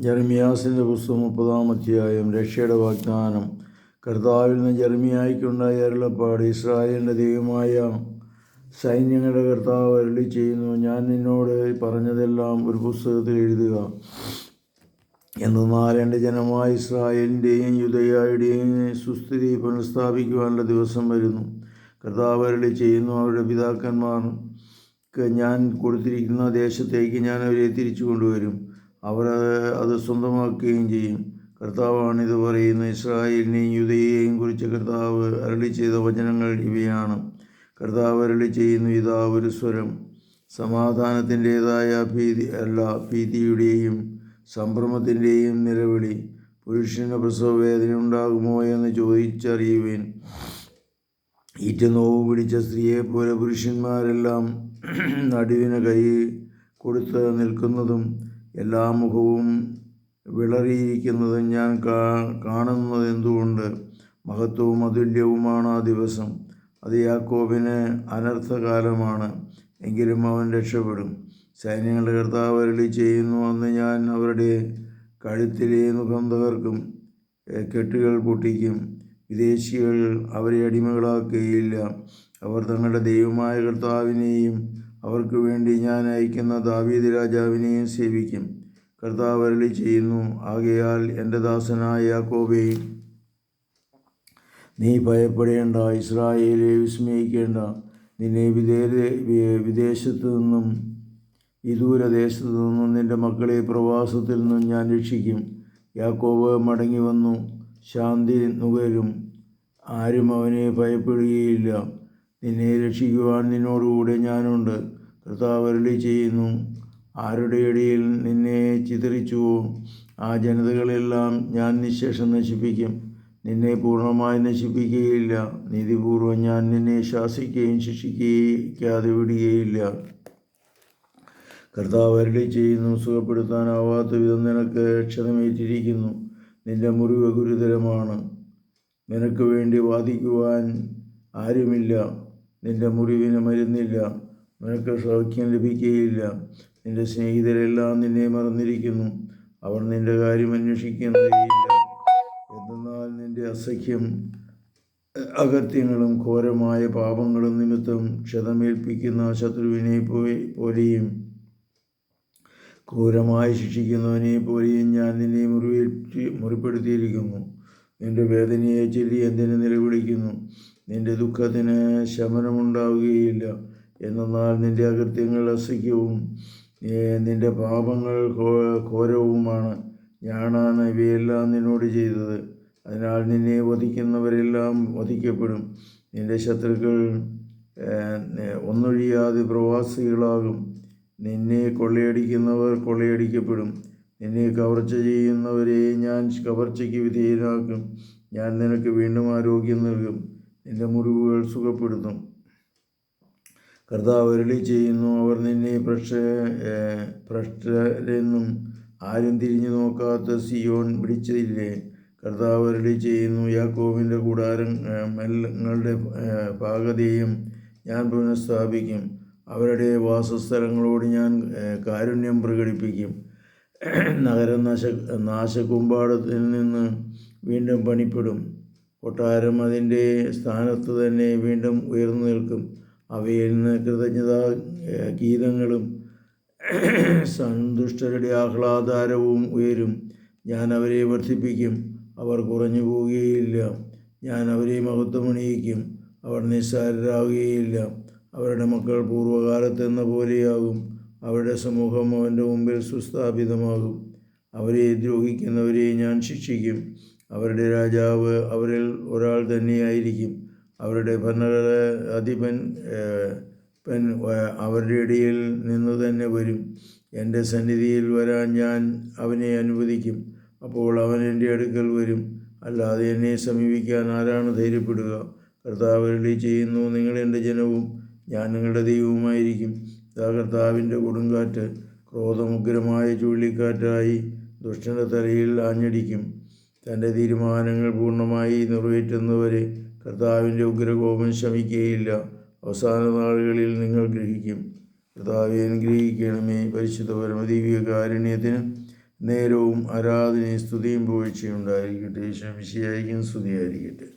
ജെറമിയാസിന്റെ പുസ്തകം മുപ്പതാം അധ്യായം രക്ഷയുടെ വാഗ്ദാനം. കർത്താവിൽ നിന്ന് ജർമിയായിക്കുണ്ടായ അരുളപ്പാട് ഇസ്രായേലിന്റെ ദൈവമായ സൈന്യങ്ങളുടെ കർത്താവ് അരുളി ചെയ്യുന്നു ഞാൻ നിന്നോട് പറഞ്ഞതെല്ലാം ഒരു പുസ്തകത്തിൽ എഴുതുക. എന്നാൽ എന്റെ ജനമായ ഇസ്രായേലിന്റെയും യുദ്ധയായുടെയും സുസ്ഥിതി പുനഃസ്ഥാപിക്കുവാനുള്ള ദിവസം വരുന്നു. കർത്താവ് അരുളി ചെയ്യുന്നു അവരുടെ പിതാക്കന്മാർക്ക് ഞാൻ കൊടുത്തിരിക്കുന്ന ദേശത്തേക്ക് ഞാൻ അവരെ തിരിച്ചു കൊണ്ടുവരും. അവർ അത് സ്വന്തമാക്കുകയും ചെയ്യും. കർത്താവാണ് ഇത് പറയുന്നത്. ഇസ്രായേലിനെയും യുദ്ധയെയും കുറിച്ച് കർത്താവ് അരളി ചെയ്ത വചനങ്ങൾ ഇവയാണ്. കർത്താവ് അരളി ചെയ്യുന്നു ഇതാ ഒരു സ്വരം. സമാധാനത്തിന്റേതായ ഭീതി അല്ല ഭീതിയുടെയും സംഭ്രമത്തിന്റെയും നിലവിളി. പുരുഷന് പ്രസവ വേദന ഉണ്ടാകുമോ എന്ന് ചോദിച്ചറിയുവേൻ. ഈറ്റ നോവ് പിടിച്ച സ്ത്രീയെ പോലെ പുരുഷന്മാരെല്ലാം നടുവിന് കൈ കൊടുത്ത് നിൽക്കുന്നതും എല്ലാ മുഖവും വിളറിയിരിക്കുന്നതും ഞാൻ കാ കാണുന്നത് എന്തുകൊണ്ട്? മഹത്വവും അതുല്യവുമാണ് ആ ദിവസം. അത് യാക്കോബിന് അനർത്ഥകാലമാണ്. എങ്കിലും അവൻ രക്ഷപ്പെടും. സൈന്യങ്ങളുടെ കർത്താവ് അരളി ചെയ്യുന്നു അന്ന് ഞാൻ അവരുടെ കഴുത്തിലെ മുഖം തകർക്കും. കെട്ടുകൾ പൊട്ടിക്കും. വിദേശികൾ അവരെ അടിമകളാക്കുകയില്ല. അവർ തങ്ങളുടെ ദൈവമായ കർത്താവിനെയും അവർക്ക് വേണ്ടി ഞാൻ അയക്കുന്ന ദാവീദ് രാജാവിനെയും സേവിക്കും. കർത്താവ് അരളി ചെയ്യുന്നു ആകയാൽ എന്റെ ദാസനായ യാക്കോബേ നീ ഭയപ്പെടേണ്ട ഇസ്രായേലെ വിസ്മയിക്കേണ്ട. നിന്നെ വിദേശ വിദേശത്തു നിന്നും വിദൂരദേശത്തു നിന്നും നിന്റെ മക്കളെ പ്രവാസത്തിൽ നിന്നും ഞാൻ രക്ഷിക്കും. യാക്കോബ് മടങ്ങി വന്നു ശാന്തി നുകരും. ആരും അവനെ ഭയപ്പെടുകയില്ല. നിന്നെ രക്ഷിക്കുവാൻ നിന്നോടുകൂടെ ഞാനുണ്ട്. കർത്താവ് അരളി ചെയ്യുന്നു ആരുടെ ഇടയിൽ നിന്നെ ചിതറിച്ചുവോ? ആ ജനതകളെല്ലാം ഞാൻ നിശേഷം നശിപ്പിക്കും. നിന്നെ പൂർണമായി നശിപ്പിക്കുകയില്ല. നീതിപൂർവം ഞാൻ നിന്നെ ശാസിക്കുകയും ശിക്ഷിക്കാതെ വിടുകയില്ല. കർത്താവ് അരളി ചെയ്യുന്നു സുഖപ്പെടുത്താനാവാത്ത വിധം നിനക്ക് ക്ഷതമേറ്റിരിക്കുന്നു. നിന്റെ മുറിവ് ഗുരുതരമാണ്. നിനക്ക് വേണ്ടി വാദിക്കുവാൻ ആരുമില്ല. നിന്റെ മുറിവിന് മരുന്നില്ല നിനക്ക് സൗഖ്യം ലഭിക്കുകയില്ല. നിന്റെ സ്നേഹിതരെല്ലാം നിന്നെ മറന്നിരിക്കുന്നു. അവർ നിന്റെ കാര്യം അന്വേഷിക്കുന്നില്ല എന്തെന്നാൽ നിന്റെ അസഖ്യം അകത്യങ്ങളും ഘോരമായ പാപങ്ങളും നിമിത്തം ക്ഷതമേൽപ്പിക്കുന്ന ശത്രുവിനെ പോലെയും ക്രൂരമായി ശിക്ഷിക്കുന്നവനെ പോലെയും ഞാൻ നിന്നെ മുറിവേറ്റി മുറിപ്പെടുത്തിയിരിക്കുന്നു. നിന്റെ വേദനയെ ചൊല്ലി എന്തിനു നിലവിളിക്കുന്നു? നിന്റെ ദുഃഖത്തിന് ശമനമുണ്ടാവുകയില്ല. എന്നാൽ നിന്റെ അകൃത്യങ്ങൾ അസഖ്യവും നിന്റെ പാപങ്ങൾ ഘോരവുമാണ്. ഞാനാണ് ഇവയെല്ലാം നിന്നോട് ചെയ്തത്. അതിനാൽ നിന്നെ വധിക്കുന്നവരെല്ലാം വധിക്കപ്പെടും. നിന്റെ ശത്രുക്കൾ ഒന്നൊഴിയാതെ പ്രവാസികളാകും. നിന്നെ കൊള്ളയടിക്കുന്നവർ കൊള്ളയടിക്കപ്പെടും. നിന്നെ കവർച്ച ചെയ്യുന്നവരെ ഞാൻ കവർച്ചയ്ക്ക് വിധേയനാക്കും ഞാൻ നിനക്ക് വീണ്ടും ആരോഗ്യം നൽകും. നിന്റെ മുറിവുകൾ സുഖപ്പെടുത്തും. കർത്താവ് അരളി ചെയ്യുന്നു അവർ നിന്നെ പ്രക്ഷ ഭ്രഷ്ടരെന്നും ആരും തിരിഞ്ഞു നോക്കാത്ത സിയോൺ പിടിച്ചില്ലേ കർത്താവ് അരളി ചെയ്യുന്നു യാക്കോവിന്റെ കൂടാരങ്ങളുടെ പാകതയും ഞാൻ പുനഃസ്ഥാപിക്കും. അവരുടെ വാസസ്ഥലങ്ങളോട് ഞാൻ കാരുണ്യം പ്രകടിപ്പിക്കും. നഗരനാശ നാശകുമ്പാടത്തിൽ നിന്ന് വീണ്ടും പണിപ്പെടും. കൊട്ടാരം അതിന്റെ സ്ഥാനത്ത് തന്നെ വീണ്ടും ഉയർന്നു നിൽക്കും. അവയിൽ നിന്ന് കൃതജ്ഞത ഗീതങ്ങളും സന്തുഷ്ടരുടെ ആഹ്ലാദാരവും ഉയരും. ഞാൻ അവരെ വർദ്ധിപ്പിക്കും. അവർ കുറഞ്ഞു പോവുകയില്ല. ഞാൻ അവരെ മഹത്വമണിയിക്കും അവർ നിസ്സാരരാകുകയില്ല. അവരുടെ മക്കൾ പൂർവകാലത്തെന്ന പോലെയാകും. അവരുടെ സമൂഹം അവന്റെ മുമ്പിൽ സുസ്ഥാപിതമാകും. അവരെ ദ്രോഹിക്കുന്നവരെ ഞാൻ ശിക്ഷിക്കും. അവരുടെ രാജാവ് അവരിൽ ഒരാൾ തന്നെയായിരിക്കും. അവരുടെ ഭരണകര അധിപൻ പെൻ അവരുടെ ഇടയിൽ നിന്ന് തന്നെ വരും. എന്റെ സന്നിധിയിൽ വരാൻ ഞാൻ അവനെ അനുവദിക്കും. അപ്പോൾ അവൻ എന്റെ അടുക്കൽ വരും. അല്ലാതെ എന്നെ സമീപിക്കാൻ ആരാണ് ധൈര്യപ്പെടുക? കർത്താവ് അരുളി ചെയ്യുന്നു നിങ്ങൾ എന്റെ ജനവും ഞാൻ നിങ്ങളുടെ ദൈവവുമായിരിക്കും. ഇതാ കർത്താവിന്റെ കൊടുങ്കാറ്റ്. ക്രോധമുഗ്രമായ ചുഴലിക്കാറ്റായി ദുഷ്ടന്റെ തലയിൽ ആഞ്ഞടിക്കും. തന്റെ തീരുമാനങ്ങൾ പൂർണമായി നിറവേറ്റുന്നവരെ കർത്താവിന്റെ ഉഗ്രകോപം ശമിക്കുകയില്ല അവസാന നാളുകളിൽ നിങ്ങൾ ഗ്രഹിക്കും. കർത്താവെ അനുഗ്രഹിക്കണമേ. പരിശുദ്ധ പരമദീവിക കാരുണ്യത്തിന് നേരവും ആരാധനയും സ്തുതിയും പോഴ്ചയും ഉണ്ടായിരിക്കട്ടെ. ശമിശയായിരിക്കും സ്തുതിയായിരിക്കട്ടെ.